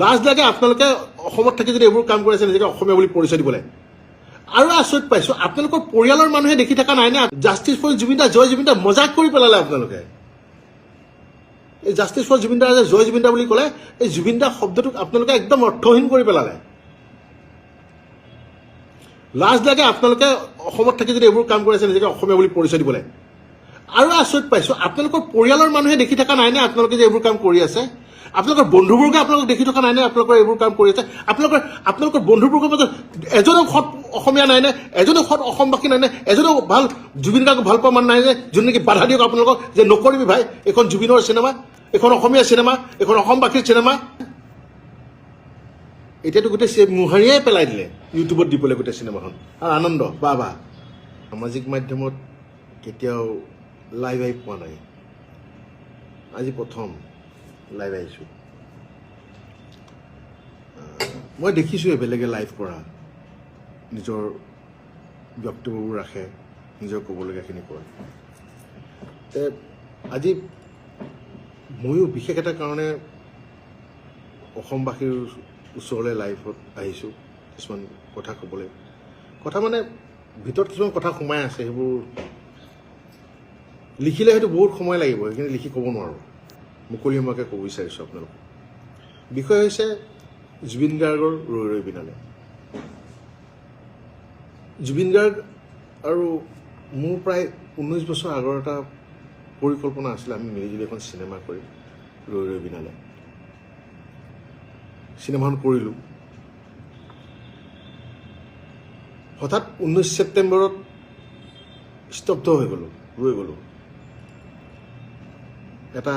লাজ লাগে আপোনালোকে অসমত থাকি যদি এইবোৰ কাম কৰি আছে, নিজকে অসমীয়া বুলি পৰিচয় দিবলৈ। আৰু আচৰিত পাইছো, আপোনালোকৰ পৰিয়ালৰ মানুহে দেখি থকা নাই নে? জাষ্টিছ ফৰ জুবিন দা জয় জুবিন দা মজাক কৰি পেলালে আপোনালোকে। এই জাষ্টিছ ফৰ জুবিন দা যে জয় জুবিন দা বুলি ক'লে, এই জুবিন দা শব্দটোক আপোনালোকে একদম অৰ্থহীন কৰি পেলালে। লাজ লাগে আপোনালোকে অসমত থাকি যদি এইবোৰ কাম কৰি আছে, নিজকে অসমীয়া বুলি পৰিচয় দিবলৈ। আৰু আচৰিত পাইছো, আপোনালোকৰ পৰিয়ালৰ মানুহে দেখি থকা নাই নে? আপোনালোকে যে এইবোৰ কাম কৰি আছে? আপোনালোকৰ বন্ধুবৰ্গে আপোনালোক দেখি থকা নাই নে? আপোনালোকৰ এইবোৰ কাম কৰি আছে? আপোনালোকৰ আপোনালোকৰ বন্ধুবৰ্গৰ মাজত এজনো সৎ অসমীয়া নাই নে? এজনো সৎ অসমবাসী নাই নে? এজনো ভাল জুবিন গাৰ্গক ভাল পোৱা মানুহ নাই নে? যোন নেকি বাধা দিয়ক আপোনালোকক যে নকৰিবি ভাই এইখন জুবিনৰ চিনেমা এইখন অসমীয়া চিনেমা এইখন অসমবাসীৰ চিনেমা। এতিয়াতো গোটেই মোহাৰিয়াই পেলাই দিলে ইউটিউবত দিবলৈ গোটেই চিনেমাখন। আৰু আনন্দ বা বা। সামাজিক মাধ্যমত কেতিয়াও লাইভ আহি পোৱা নাই। আজি প্ৰথম। লাইভ আহিছোঁ আহ, মই দেখিছোঁৱে বেলেগে লাইভ কৰা। নিজৰ বক্তব্যবোৰ ৰাখে নিজৰ ক'বলগীয়াখিনি কয় তে আজি ময়ো বিশেষ এটা কাৰণে অসমবাসীৰ ওচৰলৈ লাইভত আহিছোঁ কিছুমান কথা ক'বলৈ। কথা মানে ভিতৰত কিছুমান কথা সোমাই আছে সেইবোৰ লিখিলে হয়তো বহুত সময় লাগিব সেইখিনি লিখি ক'ব নোৱাৰোঁ। মুকলিমুৱাকৈ ক'ব বিচাৰিছোঁ আপোনালোকক। বিষয় হৈছে জুবিন গাৰ্গৰ ৰৈ ৰৈ বিনালে। জুবিন গাৰ্গ আৰু মোৰ প্ৰায় ঊনৈছ বছৰ আগৰ এটা পৰিকল্পনা আছিলে, আমি মিলিজুলি এখন চিনেমা কৰিম ৰৈ ৰৈ বিনালে। চিনেমাখন কৰিলোঁ। হঠাৎ ঊনৈছ ছেপ্টেম্বৰত স্তব্ধ হৈ গ'লোঁ, ৰৈ গ'লোঁ। এটা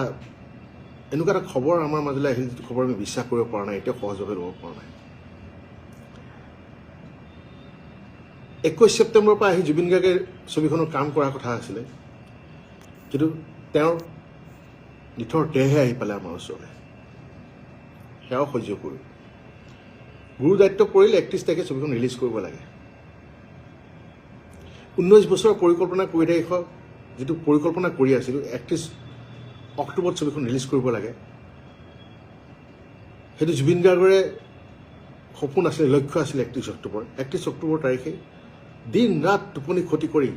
এনেকুৱা এটা খবৰ আমাৰ মাজলৈ আহিল, যিটো খবৰ আমি বিশ্বাস কৰিব পৰা নাই, এতিয়াও সহজভাৱে ল'ব পৰা নাই। একৈছ ছেপ্টেম্বৰৰ পৰা আহি জুবিন গাৰ্গে ছবিখনৰ কাম কৰাৰ কথা আছিলে। কিন্তু তেওঁৰ নিথৰ দেহে আহি পালে আমাৰ ওচৰলৈ। সেয়াও সহ্য কৰোঁ। গুৰু দায়িত্ব পৰিলে একত্ৰিছ তাৰিখে ছবিখন ৰিলিজ কৰিব লাগে। ঊনৈছ বছৰৰ পৰিকল্পনা কৰি থাকি যিটো পৰিকল্পনা কৰি আছিলোঁ একত্ৰিছ অক্টোবৰত ছবিখন ৰিলিজ কৰিব লাগে। সেইটো জুবিন গাৰ্গৰে সপোন আছিলে, লক্ষ্য আছিলে একত্ৰিছ অক্টোবৰ। একত্ৰিছ অক্টোবৰ তাৰিখে দিন ৰাত টোপনি ক্ষতি কৰি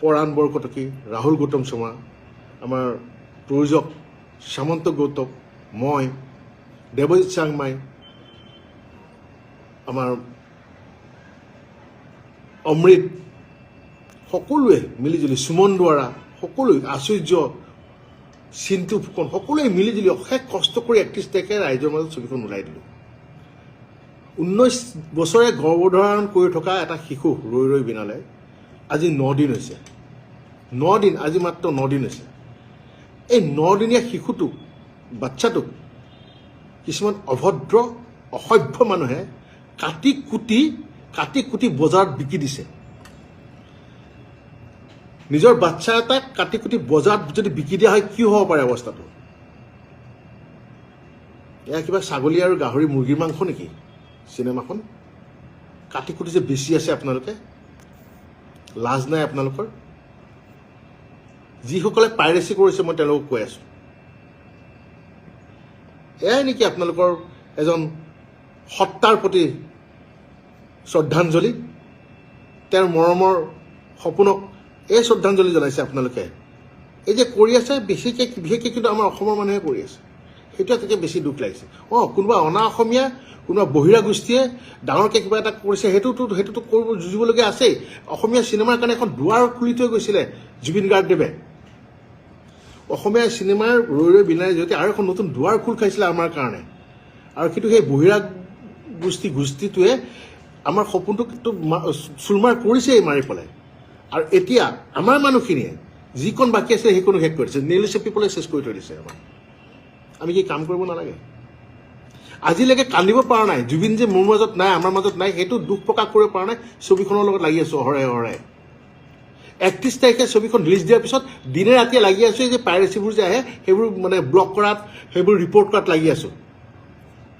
পৰাণ বৰকটকী, ৰাহুল গৌতম শৰ্মা, আমাৰ প্ৰযোজক সামন্ত গৌতম, মই, দেৱজিৎ চাংমাই, আমাৰ অমৃত, সকলোৱে মিলিজুলি সুমন দুৱাৰা সকলোৱে আচুৰ্য চিন্তু ফুকন সকলোৱে মিলিজুলি অশেষ কষ্ট কৰি একত্ৰিছ তাৰিখে ৰাইজৰ মাজত ছবিখন ওলাই দিলোঁ। ঊনৈছ বছৰে গৰ্ভধাৰণ কৰি থকা এটা শিশু, ৰৈ ৰৈ বিনালে, আজি ন দিন হৈছে। ন দিন, আজি মাত্ৰ ন দিন হৈছে। এই নদিনীয়া শিশুটোক বাচ্ছাটোক কিছুমান অভদ্ৰ, অসভ্য মানুহে কাটি কুটি কাটি কুটি বজাৰত বিকি দিছে। নিজৰ বাচ্ছা এটাক কাটি কুটি বজাৰত যদি বিকি দিয়া হয় কি হ'ব পাৰে অৱস্থাটো? এয়া কিবা ছাগলী আৰু গাহৰি মুৰ্গীৰ মাংস নেকি? চিনেমাখন? কাটি কুটি যে বেছি আছে আপোনালোকে? লাজ নাই আপোনালোকৰ? যিসকলে পাইৰেচি কৰিছে মই তেওঁলোকক কৈ আছোঁ। এয়াই নেকি আপোনালোকৰ এজন সত্তাৰ প্ৰতি শ্ৰদ্ধাঞ্জলি? তেওঁৰ মৰমৰ সপোনক এই শ্ৰদ্ধাঞ্জলি জনাইছে আপোনালোকে। এই যে কৰি আছে বেছিকৈ বিশেষকৈ কিন্তু আমাৰ অসমৰ মানুহে কৰি আছে। সেইটোৱে তেতিয়া বেছি দুখ লাগিছে। অঁ কোনোবা অনা অসমীয়া কোনোবা বহিৰা গোষ্ঠীয়ে ডাঙৰকৈ কিবা এটা কৰিছে সেইটোতো সেইটোতো কৰিব যুঁজিবলগীয়া আছেই। অসমীয়া চিনেমাৰ কাৰণে এখন দুৱাৰ খুলি থৈ গৈছিলে জুবিন গাৰ্গদেৱে। অসমীয়া চিনেমাৰ ৰৈ ৰৈ বিনাই জৰিয়তে আৰু এখন নতুন দুৱাৰ খোল খাইছিলে আমাৰ কাৰণে। আৰু কিন্তু সেই বহিৰা গোষ্ঠী গোষ্ঠীটোৱে আমাৰ সপোনটোক চুৰমাৰ কৰিছেই মাৰি পেলাই। আৰু এতিয়া আমাৰ মানুহখিনিয়ে যিকণ বাকী আছে সেইকণো শেষ কৰি দিছে। নেইল চেপি পেলাই চেছ কৰি থৈ দিছে আমাৰ আমি কি কাম কৰিব নালাগে? আজিলৈকে কান্দিব পৰা নাই। জুবিন যে মোৰ মাজত নাই, আমাৰ মাজত নাই, সেইটো দুখ প্ৰকাশ কৰিব পৰা নাই। ছবিখনৰ লগত লাগি আছোঁ অহৰে অহৰে একত্ৰিছ তাৰিখে ছবিখন ৰিলিজ দিয়াৰ পিছত দিনে ৰাতিয়ে লাগি আছোঁ এই যে পাইৰেচিবোৰ যে আহে, সেইবোৰ মানে ব্লক কৰাত, সেইবোৰ ৰিপৰ্ট কৰাত লাগি আছোঁ।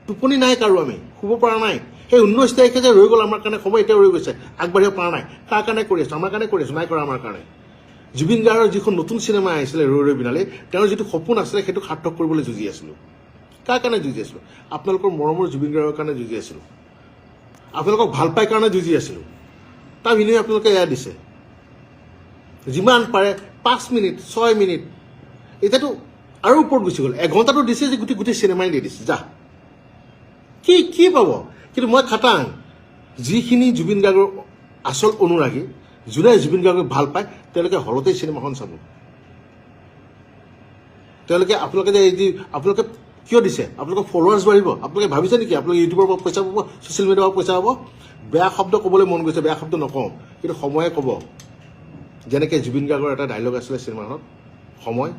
টোপনি নাই কাৰো আমি। শুব পৰা নাই। সেই ঊনৈছ তাৰিখে যে ৰৈ গ'ল আমাৰ কাৰণে সময় এতিয়া ৰৈ গৈছে। আগবাঢ়িব পৰা নাই। কাৰ কাৰণে কৰি আছোঁ? আমাৰ কাৰণে কৰি আছোঁ নাই কৰা আমাৰ কাৰণে। জুবিন গাৰ্গৰ যিখন নতুন চিনেমা আহিছিলে ৰৈ ৰৈ বিনালে, তেওঁৰ যিটো সপোন আছিলে, সেইটো সাৰ্থক কৰিবলৈ যুঁজি আছিলোঁ। কাৰ কাৰণে যুঁজি আছিলোঁ? আপোনালোকৰ মৰমৰ জুবিন গাৰ্গৰ কাৰণে যুঁজি আছিলোঁ। আপোনালোকক ভালো পাই কাৰণে যুঁজি আছিলোঁ। তাৰ বিনিময়ে আপোনালোকে এয়া দিছে। যিমান পাৰে, পাঁচ মিনিট, ছয় মিনিট, এতিয়াতো আৰু ওপৰত গুচি গ'ল। এঘণ্টাটো দিছে যে গোটেই গোটেই চিনেমাই দি দিছে যা। কি কি পাব? কিন্তু মই খাটাং, যিখিনি জুবিন গাৰ্গৰ আচল অনুৰাগী, যোনে জুবিন গাৰ্গক ভালো পায়, তেওঁলোকে হলতেই চিনেমাখন চাব। তেওঁলোকে আপোনালোকে যে এই যি আপোনালোকে কিয় দিছে? আপোনালোকৰ ফলোৱাৰ্ছ বাঢ়িব। আপোনালোকে ভাবিছে নেকি? আপোনালোকে ইউটিউবৰ পৰা পইচা পাব? ছ'চিয়েল মিডিয়াৰ পৰা পইচা পাব? বেয়া শব্দ ক'বলৈ মন গৈছে, বেয়া শব্দ নকওঁ। কিন্তু সময়ে ক'ব। যেনেকৈ জুবিন গাৰ্গৰ এটা ডাইলগ আছিলে চিনেমাখনত, সময়।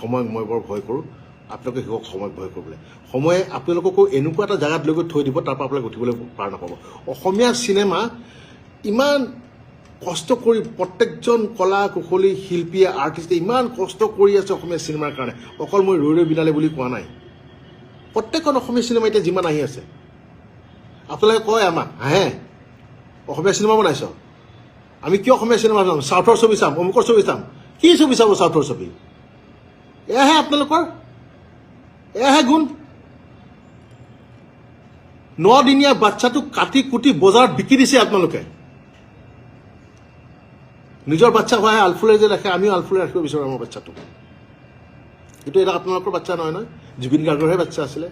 সময়ক মই বৰ ভয় কৰোঁ। আপোনালোকে শিকক সময়ক ভয় কৰিবলৈ। সময়ে আপোনালোককো এনেকুৱা এটা জেগাত লৈ গৈ থৈ দিব, তাৰ পৰা আপোনালোকে উঠিবলৈ পাৰ নাপাব। অসমীয়া চিনেমা ইমান কষ্ট কৰি প্ৰত্যেকজন কলা, কুশলী শিল্পীয়ে আৰ্টিষ্টে ইমান কষ্ট কৰি আছে অসমীয়া চিনেমাৰ কাৰণে। অকল মই ৰৈ ৰৈ বিনালে বুলি কোৱা নাই। প্ৰত্যেকখন অসমীয়া চিনেমা এতিয়া যিমান আহি আছে। আপোনালোকে কয় আমাক হাঁহে অসমীয়া চিনেমা বনাইছ? আমি কিয় অসমীয়া চিনেমা চাম চাউথৰ ছবি চাম, অমুকৰ ছবি চাম। কি ছবি চাব চাউথৰ ছবি? এয়াহে আপোনালোকৰ, এয়াহে গুণ। নদিনীয়া বাচ্ছাটোক কাটি কুটি বজাৰত বিকি দিছে আপোনালোকে। নিজৰ বাচ্ছা হোৱাহে আলফুলে যে ৰাখে, আমিও আলফুলে ৰাখিব বিচাৰোঁ আমাৰ বাচ্ছাটোক কিন্তু এটা আপোনালোকৰ বাচ্ছা নহয় নহয়। জুবিন গাৰ্গৰহে বাচ্ছা আছিলে।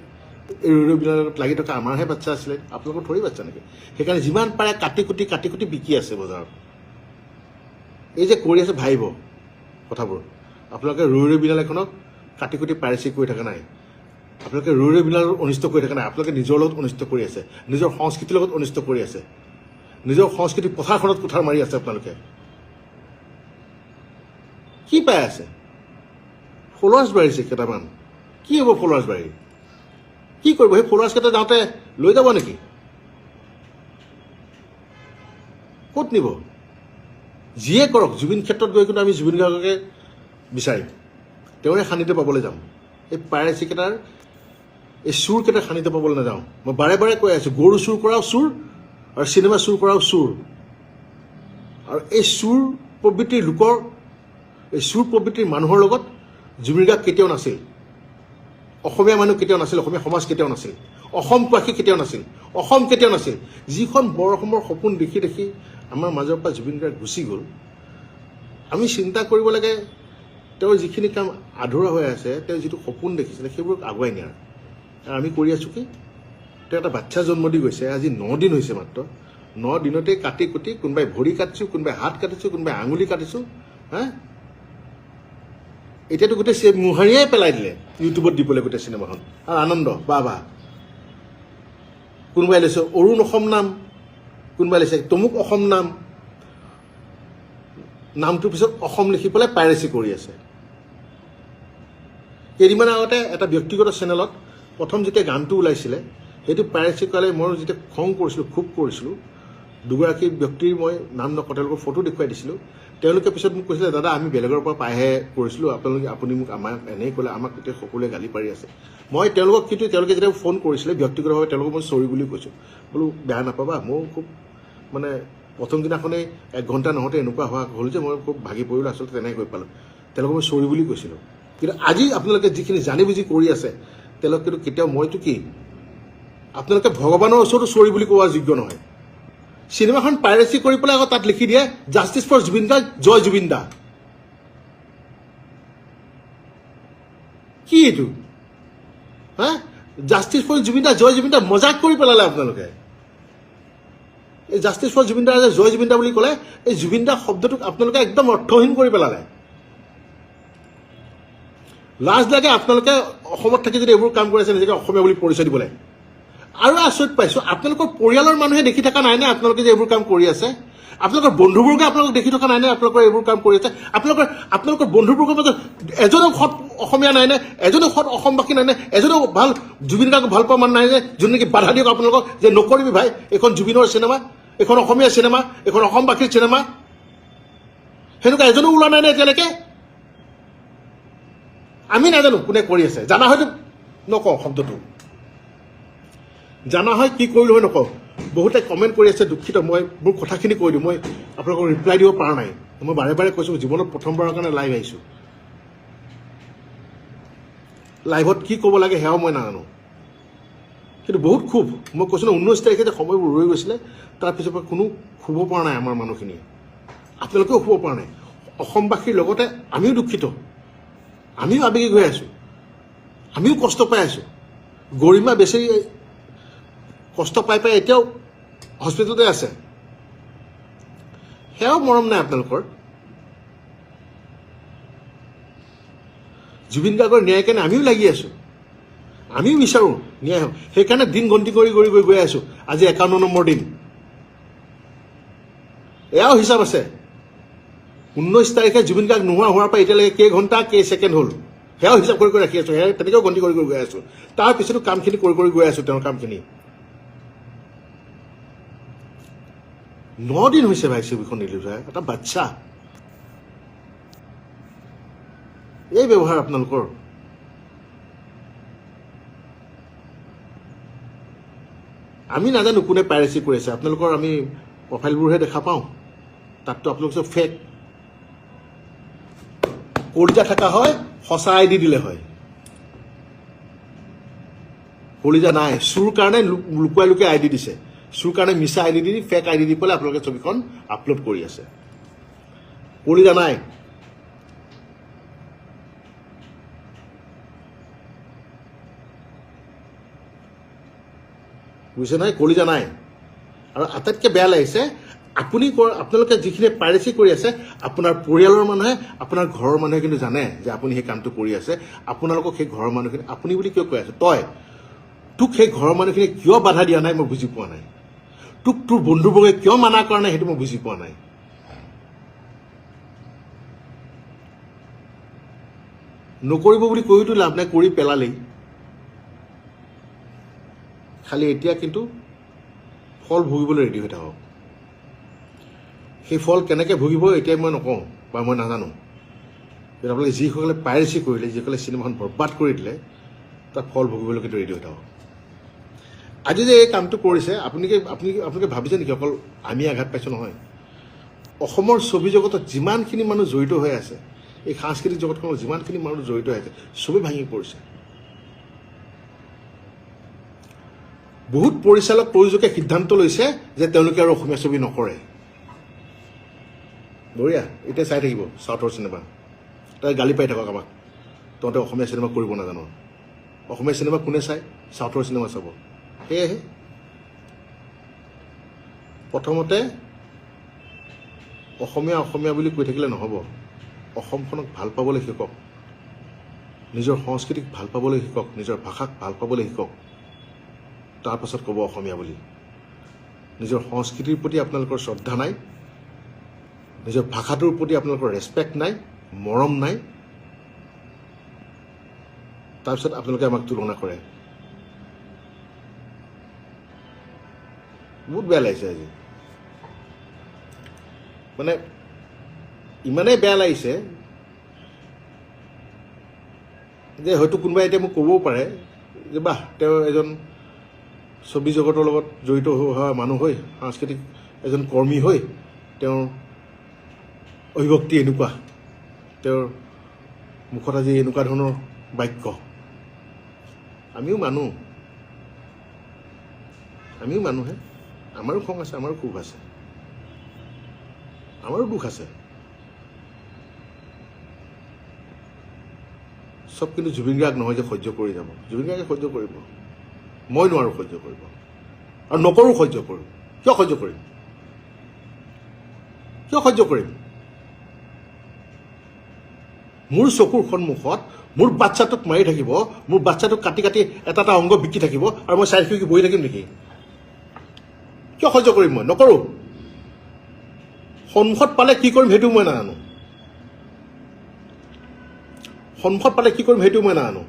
এই ৰৈ ৰৈ বিনাৰ লাগি থকা আমাৰহে বাচ্ছা আছিলে। আপোনালোকৰ থৰি বাচ্ছা নেকি? সেইকাৰণে যিমান পাৰে কাটি কুটি কাটি কুটি বিকি আছে বজাৰত। এই যে কৰি আছে ভাবিব কথাবোৰ। আপোনালোকে ৰৈ ৰৈ বিনাল এখনক কাটি কুটি পাইৰেচি কৰি থকা নাই। আপোনালোকে ৰৈ ৰৈ অনিষ্ট কৰি থকা নাই। আপোনালোকে নিজৰ লগত অনিষ্ট কৰি আছে। নিজৰ সংস্কৃতিৰ লগত অনিষ্ট কৰি আছে। নিজৰ সংস্কৃতি পথাৰখনত কোঠাৰ মাৰি আছে আপোনালোকে। কি পাই আছে? ফলোৱাৰ্ছ বাঢ়িছে কেইটামান। কি হ'ব ফলোৱাৰ্ছ বাঢ়ি? কি কৰিব? সেই ফলোৱাৰ্ছ কেইটা যাওঁতে লৈ যাব নেকি? ক'ত নিব? যিয়ে কৰক, জুবিন ক্ষেত্ৰত গৈ কিন্তু আমি জুবিন গাৰ্গকে বিচাৰিম। তেওঁৰে সান্নিধ্য পাবলৈ যাম। এই পাইৰেচি কেইটাৰ এই চুৰকেইটাৰ সান্নিধ্য পাবলৈ নাযাওঁ। মই বাৰে বাৰে কৈ আছোঁ গৰু চুৰ কৰাও চুৰ আৰু চিনেমা চুৰ কৰাও চুৰ। আৰু এই চুৰ প্ৰবৃত্তিৰ লোকৰ এই চুৰ প্ৰবৃত্তিৰ মানুহৰ লগত জুবিন গাৰ্গ কেতিয়াও নাছিল। অসমীয়া মানুহ কেতিয়াও নাছিল অসমীয়া সমাজ কেতিয়াও নাছিল। অসমবাসী কেতিয়াও নাছিল অসম কেতিয়াও নাছিল। যিখন বৰ অসমৰ সপোন দেখি দেখি আমাৰ মাজৰ পৰা জুবিন গাৰ্গ গুচি গ'ল। আমি চিন্তা কৰিব লাগে তেওঁৰ যিখিনি কাম আধৰুৱা হৈ আছে তেওঁ যিটো সপোন দেখিছিলে সেইবোৰক আগুৱাই নিয়াৰ। আমি কৰি আছোঁ কি? তেওঁ এটা বাচ্ছা জন্ম দি গৈছে, আজি ন দিন হৈছে মাত্ৰ। ন দিনতেই কাটি কুটি কোনোবাই ভৰি কাটিছোঁ, কোনোবাই হাত কাটিছোঁ, কোনোবাই আঙুলি কাটিছোঁ, হা? এতিয়াতো গোটেই চে পেলাই দিলে, ইউটিউবত দিবলৈ গোটেই চিনেমাখন। আৰু আনন্দ, বা বা। কোনোবাই লৈছে অৰুণ অসম নাম, কোনোবাই লৈছে তমুক অসম নাম। নামটোৰ পিছত অসম লিখি পেলাই পাইৰেচি কৰি আছে। কেইদিনমান আগতে এটা ব্যক্তিগত চেনেলত প্ৰথম যেতিয়া গানটো ওলাইছিলে সেইটো পাইৰেচি কৰালে মই যেতিয়া খং কৰিছিলোঁ ক্ষোভ কৰিছিলোঁ দুগৰাকী ব্যক্তিৰ মই নাম নকওঁ তেওঁলোকৰ ফটো দেখুৱাই দিছিলোঁ। তেওঁলোকে পিছত মোক কৈছিলে দাদা আমি বেলেগৰ পৰা পাইহে কৰিছিলোঁ আপোনালোকে আপুনি মোক আমাক এনেই ক'লে আমাক গোটেই সকলোৱে গালি পাৰি আছে। মই তেওঁলোকক কিন্তু তেওঁলোকে যেতিয়া ফোন কৰিছিলে ব্যক্তিগতভাৱে তেওঁলোকক মই চৰি বুলি কৈছোঁ। বোলো বেয়া নাপাবা ময়ো খুব মানে প্ৰথম দিনাখনেই এক ঘণ্টা নহওঁতে এনেকুৱা হোৱা হ'ল যে মই খুব ভাগি পৰিলোঁ আচলতে তেনেকৈ গৈ পালোঁ। তেওঁলোকক মই চৰি বুলি কৈছিলোঁ। কিন্তু আজি আপোনালোকে যিখিনি জানি বুজি কৰি আছে তেওঁলোক কিন্তু কেতিয়াও মইতো কি আপোনালোকে ভগৱানৰ ওচৰতো চৰি বুলি কোৱা যোগ্য নহয়। চিনেমাখন পাইৰেচি কৰি পেলাই আকৌ তাত লিখি দিয়ে জাষ্টিছ ফৰ জুবিন দা জয় জুবিন দা কি এইটো? হা? জাষ্টিছ ফৰ জুবিন দা জয় জুবিন দা মজাক কৰি পেলালে আপোনালোকে। এই জাষ্টিছ ফৰ জুবিন দা জয় জুবিন দা বুলি ক'লে, এই জুবিন দা শব্দটোক আপোনালোকে একদম অৰ্থহীন কৰি পেলালে। লাজ লাগে আপোনালোকে অসমত থাকি যদি এইবোৰ কাম কৰি আছে, নিজকে অসমীয়া বুলি পৰিচয় দিবলৈ। আৰু আচৰিত পাইছোঁ, আপোনালোকৰ পৰিয়ালৰ মানুহে দেখি থকা নাইনে আপোনালোকে যে এইবোৰ কাম কৰি আছে? আপোনালোকৰ বন্ধুবৰ্গে আপোনালোক দেখি থকা নাইনে আপোনালোকৰ এইবোৰ কাম কৰি আছে? আপোনালোকৰ আপোনালোকৰ বন্ধুবৰ্গৰ মাজত এজনো সৎ অসমীয়া নাইনে এজনো সৎ অসমবাসী নাইনে এজনো ভালো জুবিন গাৰ্গক ভালো পোৱা মানুহ নাইনে যোন নেকি বাধা দিয়ক আপোনালোকক যে নকৰিবি ভাই, এইখন জুবিনৰ চিনেমা, এইখন অসমীয়া চিনেমা, এইখন অসমবাসীৰ চিনেমা। সেনেকুৱা এজনো ওলোৱা নাইনে এতিয়ালৈকে? আমি নাজানো কোনে কৰি আছে। জানা হয়তো নকওঁ শব্দটো। জানা হয় কি কৰিলোঁ হয় নকওঁ। বহুতে কমেণ্ট কৰি আছে, দুখিত, মই মোৰ কথাখিনি কৈ দিওঁ। মই আপোনালোকক ৰিপ্লাই দিব পৰা নাই। মই বাৰে বাৰে কৈছোঁ, জীৱনত প্ৰথমবাৰৰ কাৰণে লাইভ আহিছোঁ। লাইভত কি ক'ব লাগে সেয়াও মই নাজানো। কিন্তু বহুত খুব। মই কৈছোঁ ন ঊনৈছ তাৰিখে যে সময়বোৰ ৰৈ গৈছিলে তাৰপিছৰ পৰা কোনো শুব পৰা নাই আমাৰ মানুহখিনিয়ে। আপোনালোকেও শুব পৰা নাই। অসমবাসীৰ লগতে আমিও দুখিত। আমিও আৱেগিক হৈ আছোঁ। আমিও কষ্ট পাই আছোঁ। গৰিমা বেচেৰি কষ্ট পাই পাই এতিয়াও হস্পিটেলতে আছে। সেয়াও মৰম নাই আপোনালোকৰ। জুবিন গাৰ্গৰ ন্যায় কাৰণে আমিও লাগি আছোঁ। আমিও বিচাৰোঁ ন্যায় হওক। সেইকাৰণে দিন গন্তি কৰি কৰি কৰি গৈ আছোঁ। আজি একাৱন্ন নম্বৰ দিন। এয়াও হিচাপ আছে। ঊনৈছ তাৰিখে জুবিন গাৰ্গ নোহোৱা হোৱাৰ পৰা এতিয়ালৈকে কেইঘণ্টা কেই ছেকেণ্ড হ'ল? সেয়াও হিচাপ কৰি কৰি ৰাখি আছোঁ, সেয়া তেনেকৈও গন্তি কৰি কৰি গৈ আছোঁ। তাৰ পিছতো কামখিনি কৰি কৰি গৈ আছোঁ তেওঁৰ কামখিনি। ন দিন হৈছে ভাই ছবিখন হোৱা, এটা বাচ্চা এই ব্যৱহাৰ আপোনালোকৰ? আমি নাজানো কোনে পাইৰেচি কৰি আছে আপোনালোকৰ আমি প্ৰফাইলবোৰহে দেখা পাওঁ। তাততো আপোনালোক চব ফেক কলিজা থকা হয় সঁচা আই ডি দিলে হয়। কলিজা নাই। চুৰ কাৰণে লুকুৱাই লুকুৱাই আই ডি দিছে। চুৰ কাৰণে মিছা আই ডি দি ফেক আই ডি দি পেলাই আপোনালোকে ছবিখন আপলোড কৰি আছে। কলিজা নাই। বুজিছে নহয় কলিজা নাই। আৰু আটাইতকৈ বেয়া লাগিছে আপুনি আপোনালোকে যিখিনি পাইৰেচি কৰি আছে, আপোনাৰ পৰিয়ালৰ মানুহে, আপোনাৰ ঘৰৰ মানুহে কিন্তু জানে যে আপুনি সেই কামটো কৰি আছে। আপোনালোকক সেই ঘৰৰ মানুহখিনি, আপুনি বুলি কিয় কৈ আছে? তই, তোক সেই ঘৰৰ মানুহখিনিয়ে কিয় বাধা দিয়া নাই মই বুজি পোৱা নাই। তোক তোৰ বন্ধুবৰ্গে কিয় মানা কৰা নাই সেইটো মই বুজি পোৱা নাই। নকৰিব বুলি কৈতো লাভ নাই, কৰি পেলালেই। খালি এতিয়া কিন্তু ফল ভুগিবলৈ ৰেডি হৈ থাকক। সেই ফল কেনেকৈ ভুগিব এতিয়া মই নকওঁ বা মই নাজানো। কিন্তু আপোনালোকে যিসকলে পাইৰেচি কৰিলে যিসকলে চিনেমাখন বৰবাদ কৰি দিলে তাৰ ফল ভুগিবলৈ কিন্তু ৰেডি হৈ থাকক। আজি যে এই কামটো কৰিছে, আপুনি কি- আপুনি আপোনালোকে ভাবিছে নেকি? অকল আমি আঘাত পাইছোঁ নহয়। অসমৰ ছবি জগতত যিমানখিনি মানুহ জড়িত হৈ আছে, এই সাংস্কৃতিক জগতখনত যিমানখিনি মানুহ জড়িত হৈ আছে, চবেই ভাঙি পৰিছে। বহুত পৰিচালক প্ৰযোজকে সিদ্ধান্ত লৈছে যে তেওঁলোকে আৰু অসমীয়া ছবি নকৰে। বঢ়িয়া এতিয়া চাই থাকিব চাউথৰ চিনেমা। তাই গালি পাই থাকক আমাক। তহঁতে অসমীয়া চিনেমা কৰিব নাজানো। অসমীয়া চিনেমা কোনে চায়? চাউথৰ চিনেমা চাব। সেয়েহে প্ৰথমতে অসমীয়া অসমীয়া বুলি কৈ থাকিলে নহ'ব। অসমখনক ভাল পাবলৈ শিকক। নিজৰ সংস্কৃতিক ভাল পাবলৈ শিকক। নিজৰ ভাষাক ভাল পাবলৈ শিকক। তাৰপাছত ক'ব অসমীয়া বুলি। নিজৰ সংস্কৃতিৰ প্ৰতি আপোনালোকৰ শ্ৰদ্ধা নাই। নিজৰ ভাষাটোৰ প্ৰতি আপোনালোকৰ ৰেচপেক্ট নাই মৰম নাই। তাৰপিছত আপোনালোকে আমাক তুলনা কৰে। বহুত বেয়া লাগিছে আজি। মানে ইমানেই বেয়া লাগিছে যে হয়তো কোনোবাই এতিয়া মোক ক'বও পাৰে যে বাহ তেওঁ এজন ছবি জগতৰ লগত জড়িত হোৱা মানুহ হৈ সাংস্কৃতিক এজন কৰ্মী হৈ তেওঁৰ অভিভক্তি এনেকুৱা। তেওঁৰ মুখত আজি এনেকুৱা ধৰণৰ বাক্য। আমিও মানুহ। আমিও মানুহে। আমাৰো খং আছে আমাৰো সুখ আছে। আমাৰো দুখ আছে। চব কিন্তু জুবিন গাৰ্গ নহয় যে সহ্য কৰি যাব। জুবিন গাৰ্গে সহ্য কৰিব। মই নোৱাৰোঁ সহ্য কৰিব। আৰু নকৰোঁ সহ্য কৰোঁ। কিয় সহ্য কৰিম? কিয় সহ্য কৰিম? মোৰ চকুৰ সন্মুখত মোৰ বাচ্ছাটোক মাৰি থাকিব, মোৰ বাচ্ছাটোক কাটি কাটি এটা এটা অংগ বিকি থাকিব আৰু মই চাই থাকি বহি থাকিম নেকি? কিয় সহ্য কৰিম মই? নকৰোঁ। সন্মুখত পালে কি কৰিম সেইটো মই নাজানো। সন্মুখত পালে কি কৰিম সেইটো মই নাজানো।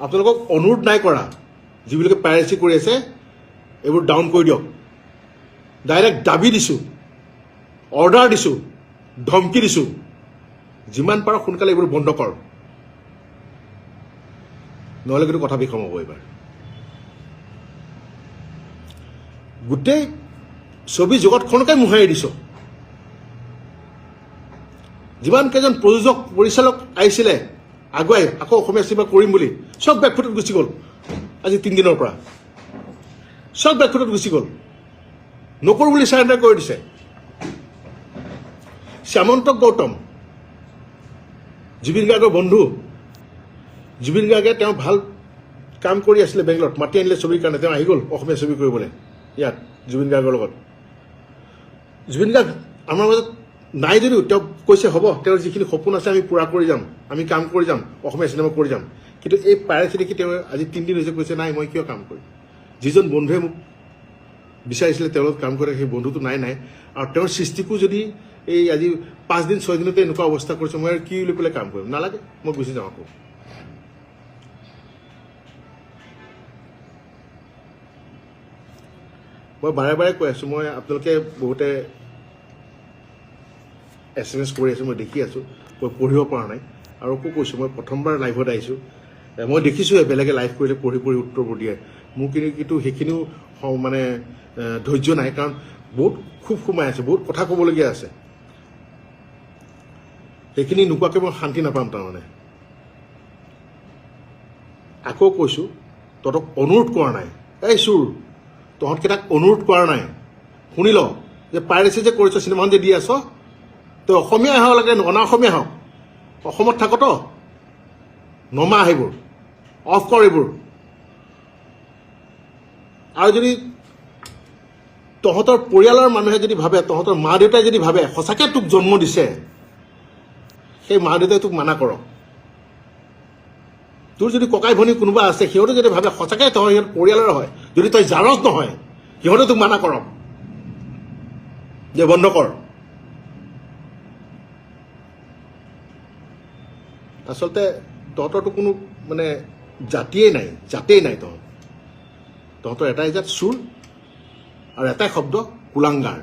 আপোনালোকক অনুৰোধ নাই কৰা। যিবিলাকে পাইৰেচি কৰি আছে, এইবোৰ ডাউন কৰি দিয়ক। ডাইৰেক্ট দাবি দিছোঁ অৰ্ডাৰ দিছোঁ, ধমকি দিছোঁ, যিমান পাৰ সোনকালে এইবোৰ বন্ধ কৰ। নহ'লে কিন্তু কথা বিষম হ'ব এইবাৰ। গোটেই ছবি জগতখনকে মোহাৰি দিছ। যিমান কেইজন প্ৰযোজক, পৰিচালক আহিছিলে, আগুৱাই আকৌ অসমীয়া চিনেমা কৰিম বুলি, চব বেকফুটত গুচি গ'ল। আজি তিনিদিনৰ পৰা। চব বেকফুটত গুচি গ'ল। নকৰোঁ বুলি চাৰেণ্ডাৰ কৰি দিছে। শ্যামন্ত গৌতম, জুবিন গাৰ্গৰ বন্ধু, জুবিন গাৰ্গে তেওঁ ভালো কাম কৰি আছিলে বেংগলত, মাতি আনিলে ছবিৰ কাৰণে, তেওঁ আহি গ'ল অসমীয়া ছবি কৰিবলৈ, ইয়াত, জুবিন গাৰ্গৰ লগত। জুবিন গাৰ্গ আমাৰ মাজত নাই যদিও, তেওঁ কৈছে হ'ব, তেওঁৰ যিখিনি সপোন আছে আমি পূৰা কৰি যাম, আমি কাম কৰি যাম, অসমীয়া চিনেমা কৰি যাম। কিন্তু এই পাইৰেচি দেখি তেওঁ আজি তিনিদিন হৈছে কৈছে, নাই, মই কিয় কাম কৰিম? যিজন বন্ধুৱে মোক বিচাৰিছিলে তেওঁৰ লগত কাম কৰে, সেই বন্ধুটো নাই নাই। আৰু তেওঁৰ সৃষ্টিকো যদি এই আজি পাঁচদিন ছয়দিনতে এনেকুৱা অৱস্থা কৰিছে, মই কি লৈ পেলাই কাম কৰিম? নালাগে, মই গুচি যাওঁ আকৌ। মই বাৰে বাৰে কৈ আছোঁ, মই আপোনালোকে বহুতে এছ এম এছ কৰি আছোঁ, মই দেখি আছোঁ, মই পঢ়িব পৰা নাই। আৰু আকৌ কৈছোঁ, মই প্ৰথমবাৰ লাইভত আহিছোঁ। মই দেখিছোঁহে, বেলেগে লাইভ কৰিলে পঢ়ি পঢ়ি উত্তৰবোৰ দিয়ে। মোৰ কিন্তু কিন্তু সেইখিনিও মানে ধৈৰ্য নাই কাৰণ বহুত খুব সোমাই আছে বহুত কথা ক'বলগীয়া আছে। সেইখিনি নোকোৱাকৈ মই শান্তি নাপাম তাৰমানে। আকৌ কৈছোঁ তহঁতক অনুৰোধ কৰা নাই। এই চুৰ তহঁতকেইটাক অনুৰোধ কৰা নাই। শুনি ল যে পাইৰেচি যে কৰিছ চিনেমাখন যে দি আছ তই অসমীয়াই হওক লাগে অনা অসমীয়া হওক। অসমত থাকত নমা সেইবোৰ অফ কৰ এইবোৰ। আৰু যদি তহঁতৰ পৰিয়ালৰ মানুহে যদি ভাবে, তহঁতৰ মা দেউতাই যদি ভাবে, সঁচাকৈ তোক জন্ম দিছে, সেই মা দেউতাই তোক মানা কৰক। তোৰ যদি ককাই ভনী কোনোবা আছে, সিহঁতে যদি ভাবে, সঁচাকৈ তই সিহঁত পৰিয়ালৰ হয়, যদি তই জাৰজ নহয়, সিহঁতে তোক মানা কৰক। যে বন্ধ কৰ। আচলতে তহঁতৰতো কোনো মানে জাতিয়েই নাই, জাতেই নাই তহঁত তহঁতৰ এটাই জাত চুৰ আৰু এটাই শব্দ কুলাংগাৰ।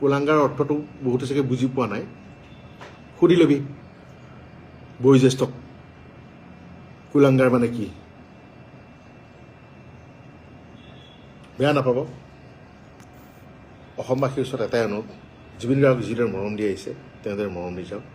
কুলাংগাৰ অৰ্থটো বহুতে চাগে বুজি পোৱা নাই। সুধি ল'বি, বয়োজ্যেষ্ঠক। কুলাংগাৰ মানে কি? বেয়া নাপাব। অসমবাসীৰ ওচৰত এটাই অনুৰোধ, জুবিন গাৰ্গক যিদৰে মৰম দি আহিছে তেনেদৰে মৰম দি যাওক।